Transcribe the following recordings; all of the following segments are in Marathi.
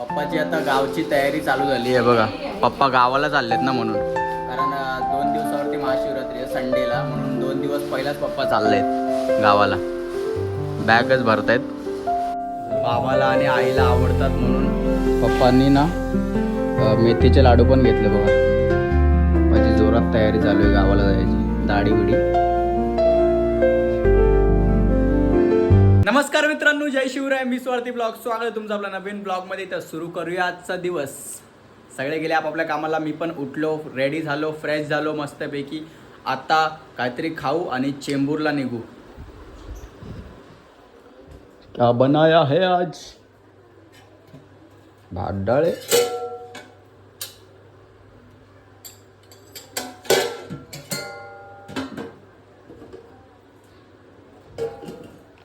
पप्पाची आता गावची तयारी चालू झाली आहे. बघा पप्पा गावाला चाललेत ना म्हणून. कारण दोन दिवसावरती महाशिवरात्री आहे संडेला. म्हणून दोन दिवस पहिलाच पप्पा चाललेत गावाला. बॅगच भरतायत. बाबाला आणि आईला आवडतात म्हणून पप्पांनी ना मेथीचे लाडू पण घेतले बघा. पप्पाची जोरात तयारी चालू आहे गावाला जायची. दाढी बिडी नमस्कार मित्रांनो जय शिवराय मी स्वार्थी ब्लॉग. स्वागत आहे तुमचं आपला नवीन ब्लॉगमध्ये. तर सुरू करूया आजचा दिवस. सगळे गेले आपापल्या कामाला. मी पण उठलो रेडी झालो फ्रेश झालो मस्तपैकी. आता काहीतरी खाऊ आणि चेंबूरला निघू. क्या बनाया है आज? भात डाळे.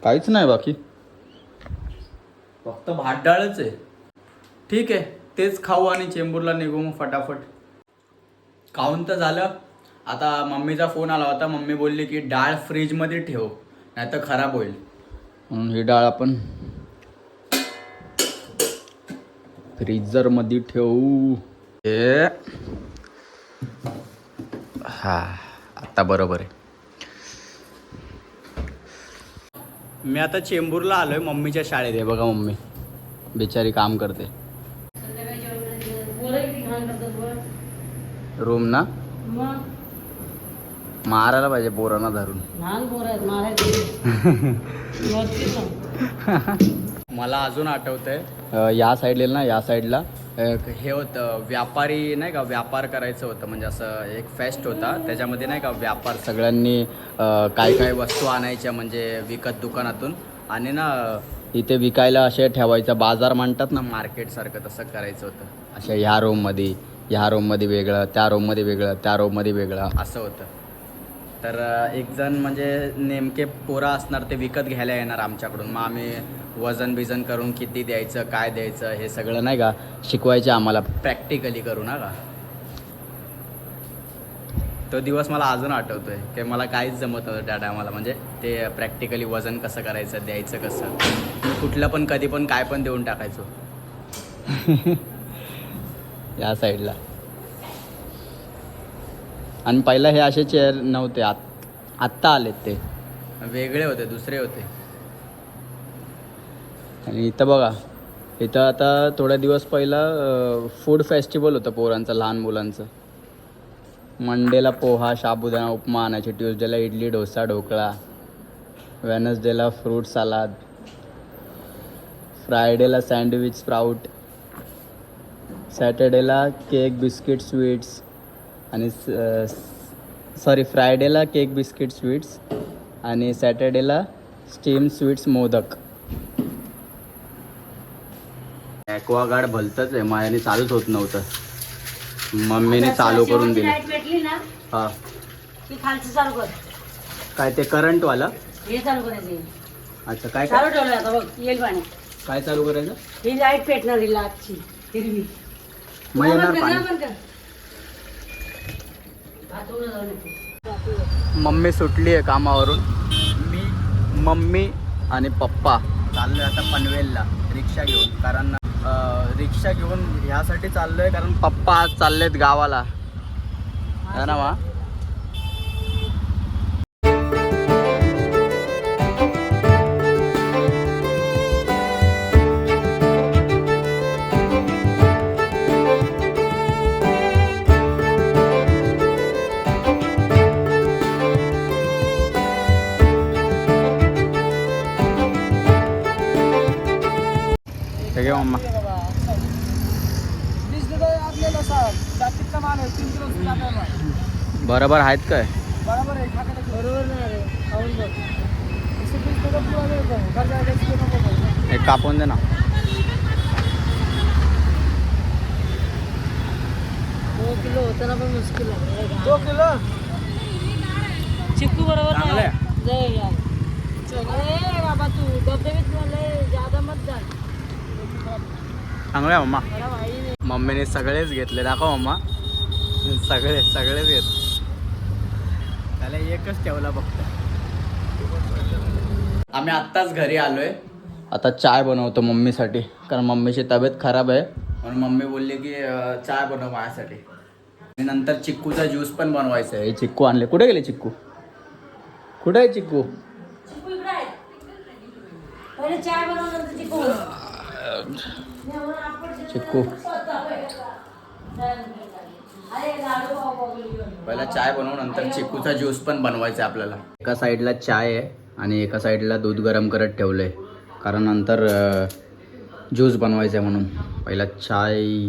काहीच नाही बाकी. फक्त भात डाळच आहे. ठीक आहे तेच खाऊ आणि चेंबूरला निघू मग फटाफट. खाऊन तर झालं. आता मम्मीचा फोन आला होता. मम्मी बोलली की डाळ फ्रीजमध्ये ठेव नाही तर खराब होईल. म्हणून ही डाळ आपण फ्रीजरमध्ये ठेवू. हे. हा आता बरोबर आहे. मी आता चेंबूरला आलोय मम्मीच्या शाळेत. आहे बघा मम्मी. बिचारी काम करते. रूम ना? मारायला पाहिजे पोरांना धरून. मला अजून आठवतंय या साईडला ना या साईडला हे होतं व्यापारी नाही का व्यापार करायचं होतं. म्हणजे असं एक फेस्ट होता. त्याच्यामध्ये नाही का व्यापार सगळ्यांनी काय काय वस्तू आणायच्या म्हणजे विकत दुकानातून. आणि ना इथे विकायला असे ठेवायचं बाजार म्हणतात ना मार्केटसारखं तसं करायचं होतं. अशा ह्या रूममध्ये ह्या रूममध्ये वेगळं त्या रूममध्ये वेगळं त्या रूममध्ये वेगळं असं होतं. तर एक जण म्हणजे नेमके पोरं असणार ते विकत घ्यायला येणार आमच्याकडून. मग आम्ही वजन बिजन करून किती द्यायचं काय द्यायचं हे सगळं नाही का? शिकवायचे आम्हाला. प्रॅक्टिकली करू ना का? तो दिवस मला अजून आठवतोय की मला काहीच जमत नव्हतं त्या टायमाला म्हणजे ते प्रॅक्टिकली वजन कसं करायचं द्यायचं कसं? मी कुठलं पण कधी पण काय पण देऊन टाकायचो. या साईडला आणि पहिलं हे असे चेअर नव्हते आत आत्ता आलेत ते. वेगळे होते दुसरे होते. आणि इथं बघा इथं आता थोड्या दिवस पहिला फूड फेस्टिवल होतं पोरांचं लहान मुलांचं. मंडेला पोहा साबुदाणा उपमा आणायचे ट्युजडेला इडली डोसा ढोकळा वेनसडेला फ्रूट सलाद फ्रायडेला सँडविच स्प्राऊट सॅटर्डेला केक बिस्किट स्वीट्स आणि सॉरी फ्रायडेला केक बिस्किट स्वीट्स आणि सॅटर्डेला स्टीम स्वीट्स मोदक. ॲक्वागार्ड भलतंच आहे. माझ्याने चालूच होत नव्हतं. मम्मीने चालू करून दिलं. लाइट पेटली ना हा. की खालचं चालू कर. काय ते करंटवाला? हे चालू करायचे अच्छा काय चालू ठेवलं आता बघ येईल पाणी. काय चालू करायचं? ही लाइट पेटणार ही लाटची हिरवी. मग येणार पाणी. मम्मी सुटली आहे कामावरून. मी मम्मी आणि पप्पा. चाललोय आता पनवेलला. रिक्षा घेऊन. कारण रिक्षा घेऊन ह्यासाठी चाललोय कारण पप्पा आज चाललेत गावाला. है ना मा मम्मा बरोबर आहेत काय? एक कापून दे ना. दो किलो होताना पण मुश्किल आहे. दो किलो? चिक्कू बरोबर चांगलं नाही. आहे. जय यार. अरे बाबा तू. मला मत जा. चांगलं आहे मम्मा. मम्मीने सगळेच घेतले. दाखव मम्मा. सगळे सगळेच घेत त्याला एकच ठेवला फक्त. आम्ही आत्ताच घरी आलोय. आता चाय बनवतो मम्मीसाठी कारण मम्मीची तब्येत खराब आहे. म्हणून मम्मी बोलली की चाय बनव माझ्यासाठी. आणि नंतर चिक्कूचा ज्यूस पण बनवायचा आहे. चिक्कू आणले. कुठे गेले चिक्कू? कुठे आहे चिक्कू? चिकू इकडे आहे. पहिले चाय बनव नंतर चिकू चिक्कू. पहिला चाय बनवू नंतर चिक्कूचा ज्यूस पण बनवायचा आहे आपल्याला. एका साईडला चाय आहे आणि एका साईडला दूध गरम करत ठेवलं आहे कारण नंतर ज्यूस बनवायचा आहे म्हणून. पहिला चाय.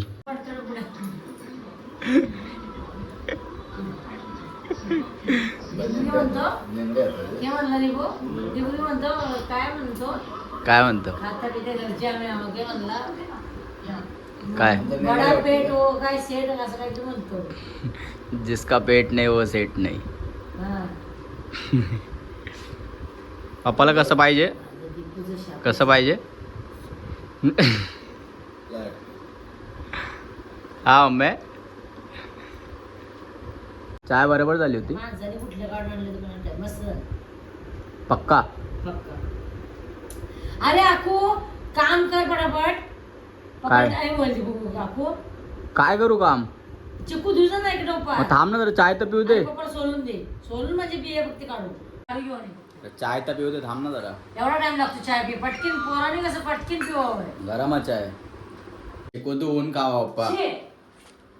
काय म्हणतो? काय म्हणतो खाता पिता घरचे आम्ही आम्हाला म्हणला काय? बडा पेट हो काय सेट असं काही तू म्हणतो. जिसका पेट नाही वो सेट नाही. हा. पप्पाला कसं पाहिजे? दीपूचं शाप. कसं पाहिजे? हा मम्मी. चाय बरोबर झाली होती. माणसाने कुठल्या काढून आणले तर कोणाला मस्त. झालं. पक्का. पक्का. अरे आकू काम कर पटापट काय? बघू काकू काय करू काम? चिकू तुझं नाही टोपा मग थांब ना जरा चाय तर पिऊ दे. सोलून दे. सोलून म्हणजे बिये फक्त काढू घेऊन ये. चाय तर पिऊ दे थांब ना जरा. एवढा टाइम लागतो चाय पी पटकीन पोराने कसं पटकीन पिवावं गरमच आहे चिकू तू ऊन खावा पप्पा. शी.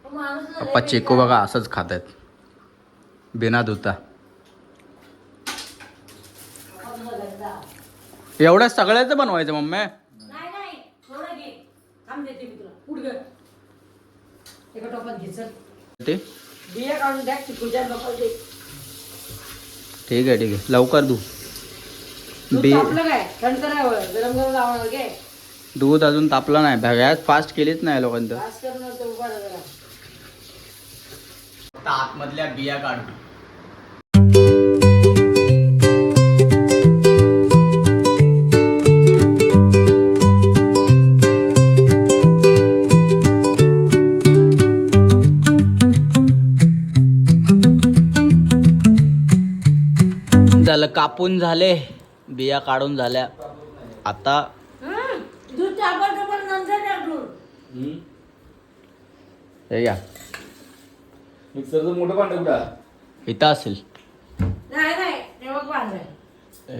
तो माणूस ना पप्पा चिकू. बघा असंच खात आहेत बिना धुता. एवढ्या सगळ्याचं बनवायचं मम्मी? थांब देते मी तुला उठ ग. एका टोपात घे चल. ते? बिया काढून द्या चिकूच्या टोपात दे. ठीक आहे ठीक आहे. लवकर धू. दूध बी तापलं काय? थंड करावं गरम गरम लावणार घे दूध अजून तापलं नाही. भगॅस फास्ट केलीच नाही लोकांचं. पास करून तर उभा राहा जरा. फक्त आतमधल्या बिया काढू. झालं कापून झाले बिया काढून झाल्या. आता हे घ्या. मिक्सरचं मोठं भांडं कुठं? इथं असेल.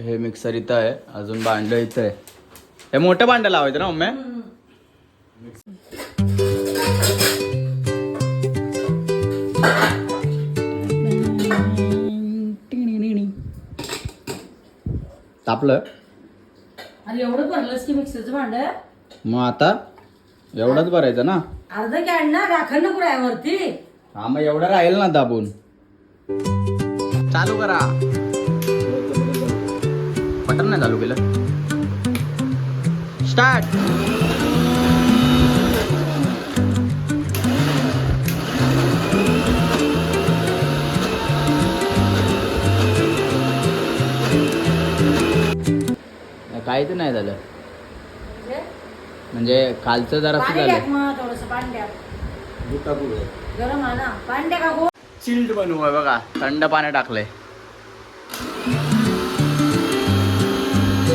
हे मिक्सर इथं आहे अजून भांडं इथं आहे. हे मोठं भांडं लावायचं ना मम्मी तापलं. अरे एवढं भरलंस की मिक्सरचं भांड? मग आता एवढंच भरायचं ना? अर्ध कॅन ना राखण नको आहे वरती हा मग एवढं राहील ना दाबून. चालू करा. बटन नाही चालू केलं. स्टार्ट. काहीच नाही झालं. म्हणजे? म्हणजे कालचं जरा झालं चिल्ड बनवू आहे बघा. थंड पाणी टाकलंय.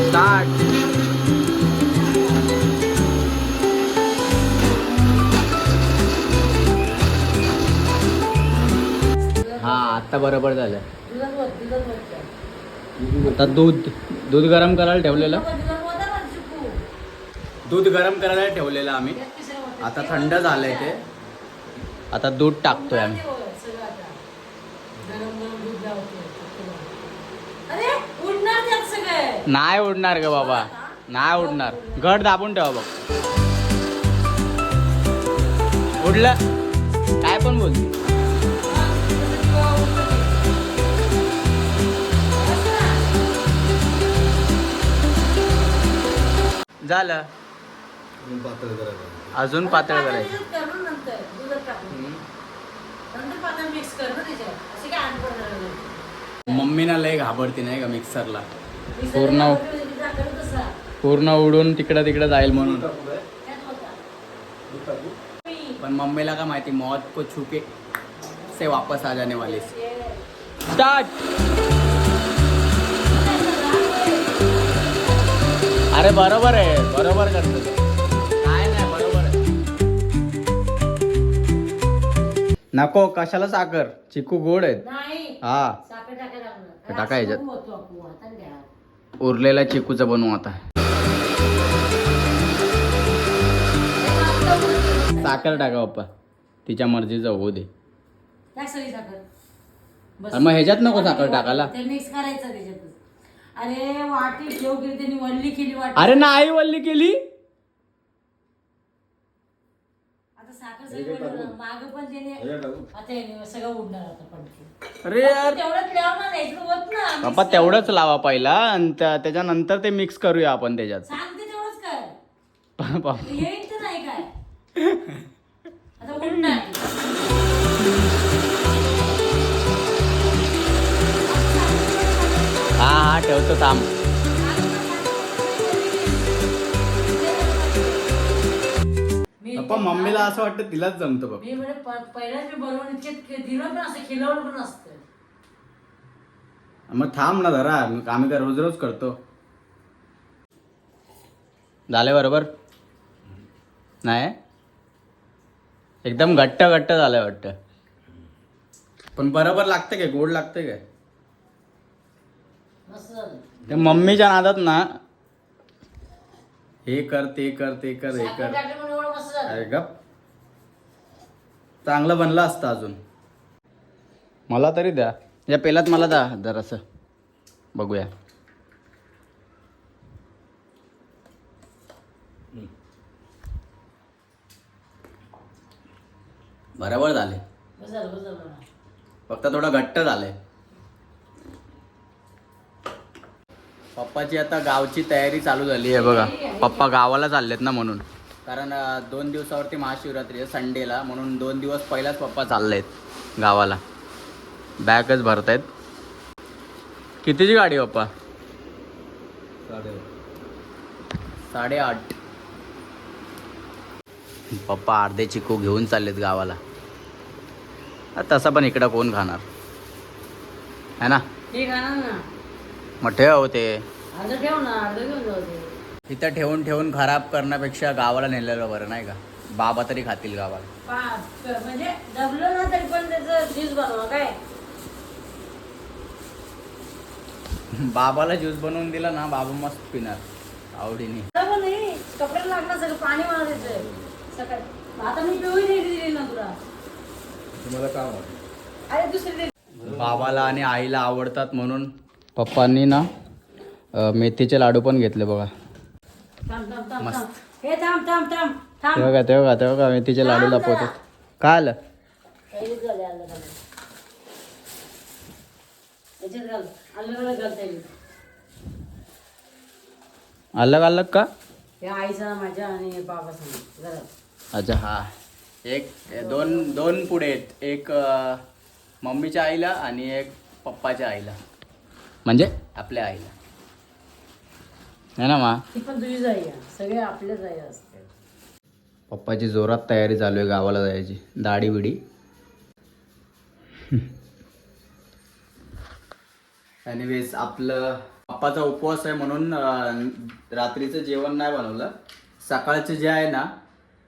स्टार्ट. हा आता बरोबर झालं. आता दूध. दूध गरम करायला ठेवलेलं. दूध गरम करायला ठेवलेलं आम्ही. आता थंड झालंय ते. आता दूध टाकतोय आम्ही. नाही उडणार ग बाबा. नाही उडणार. घट दाबून ठेवा बघ. उडलं. काय पण बोल. झालं. अजून पातळ करायचं. अजून पातळ करायचं. दुधात करून नंतर दुधात टाकून नंतर पातळ मिक्स कर ना त्याच्यात असे काय. मम्मीना लय घाबरती नाही का मिक्सरला पूर्ण- तसा. पूर्ण उडून तिकडं तिकडं जाईल म्हणून? त्यात होता. मी- पण मम्मीला का माहिती मौत को छुके से वापस आ जाने वाले. स्टार्ट अरे बरोबर आहे बरोबर करतो. नको कशाला साखर? चिकू गोड आहेत. हा. टाका याच्यात. उरलेला चिकूचा बनवू आता. साखर टाका पप्पा. तिच्या मर्जीचा होऊ दे. मग ह्याच्यात नको साखर टाकायला. अरे वाटी केली त्यांनी वल्ली केली वाटी. अरे नाही वल्ली केली? आता साखर सगळी माग पण त्याने ह्याच्यात टाकू? आता हे सगळं उडणार आता पण अरे यार. तेवढंच लाव ना नाही होत ना. तेवढंच पहिला आणि त्या- त्याच्यानंतर ते मिक्स करूया आपण त्याच्यात. सांगते तेवढंच कर. येईल तर नाही काय. आता उडणार. हा ठेवतो थांब. पप्पा मम्मीला असं वाटतं तिलाच जमतं बघ. मी म्हणजे प- पहिल्याच मी बनवून इतके दिलं पण असं खिलवलं पण असतं मग थांब ना जरा आम्ही काय रोज रोज करतो. झाले बरोबर? नाही? एकदम घट्ट घट्ट झालंय वाटतं. पण बरोबर लागतं काय? गोड लागतं काय? ते मम्मीच्या नादात ना हे कर ते कर ते कर हे कर. अरे गप. चांगलं बनलं असतं अजून. मला तरी द्या. या पेलात मला द्या जरासं. बघूया. बरोबर झाले. फक्त थोडं घट्ट झालंय. पप्पाची आता गावची तयारी चालू झाली आहे. बघा पप्पा गावाला चाललेत ना म्हणून. कारण दोन दिवसावरती महाशिवरात्री आहे संडेला म्हणून दोन दिवस पहिलाच पप्पा चाललेत गावाला. बॅगच भरतायत. कितीची गाडी आहे पप्पा? साडे साडेआठ. पप्पा अर्धे चिकू घेऊन चाललेत गावाला. तसं पण इकडं कोण खाणार? है ना? ठीक आहे ना ना. मग ठेव ते अर्ध ठेव ना अर्ध घेऊन जाऊ दे. इथं ठेवून ठेवून खराब करण्यापेक्षा गावाला नेलेलं बरं नाही का? बाबा तरी खातील गावाला. पा- प- म्हणजे दबलं ना तरी पण त्याचं ज्यूस बनवा काय? बाबाला ज्यूस बनवून दिला ना बाबा मस्त पिणार. आवडीने. दबलं नाही कपड्याला लागणार सगळं पाणी सकाळी. आता मी पिऊही नाही दिली ना तुला. तुम्हाला काम अरे दुसरी दे. बाबाला आणि आईला आवडतात म्हणून पप्पांनी ना मेथीचे लाडू पण घेतले बघा. मस्त. थांब. हे थांब थांब थांब थांब. ते बघा ते बघा ते बघा मेथीचे लाडू लपवतात. काय आलं? अलग अलग का? आईचा माझ्या आणि बाबाचा अच्छा हा. एक दोन दोन पुढे आहेत. एक मम्मीच्या आईला आणि एक पप्पाच्या आईला. म्हणजे आपल्या आईला. है ना मा? ती पण तुझी जाई आहे. सगळे आपल्याच आई असते पप्पाची जोरात तयारी चालू आहे गावाला जायची. दाढी बिडी एनिवेज आपलं पप्पाचा उपवास आहे म्हणून रात्रीचं जेवण नाही बनवलं. सकाळचं जे आहे ना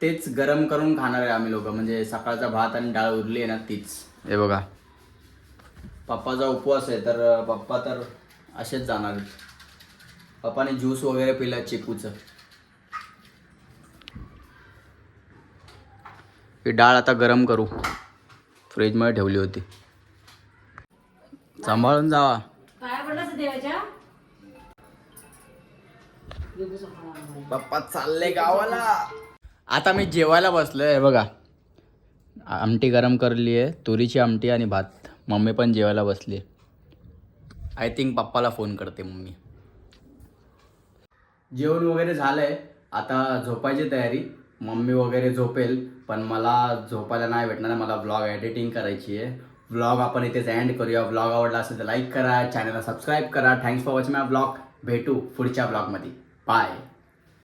तेच गरम करून खाणार आहे आम्ही लोक. म्हणजे सकाळचा भात आणि डाळ उरली आहे ना तीच. हे बघा. पप्पाचा उपवास आहे तर पप्पा तर असेच जाणार आहेत. पप्पाने ज्यूस वगैरे पिला चिकूचं. ही डाळ आता गरम करू. फ्रीजमध्ये ठेवली होती. सांभाळून जावा. पप्पा चालले गावाला. आता मी जेवायला बसलोय बघा. आमटी गरम करली आहे तुरीची आमटी आणि भात. मम्मी पण जेवायला बसली आय थिंक पप्पाला फोन करते मम्मी. जेवण वगैरे झालं आहे आता झोपायची तयारी. मम्मी वगैरे झोपेल पण मला झोपायला नाही भेटणार मला ब्लॉग एडिटिंग करायची आहे. व्लॉग आपण इथेच एंड करूया. व्लॉग आवडला असेल तर लाईक करा. चॅनलला सबस्क्राईब करा. Thanks for watching my blog भेटू पुढच्या ब्लॉगमध्ये बाय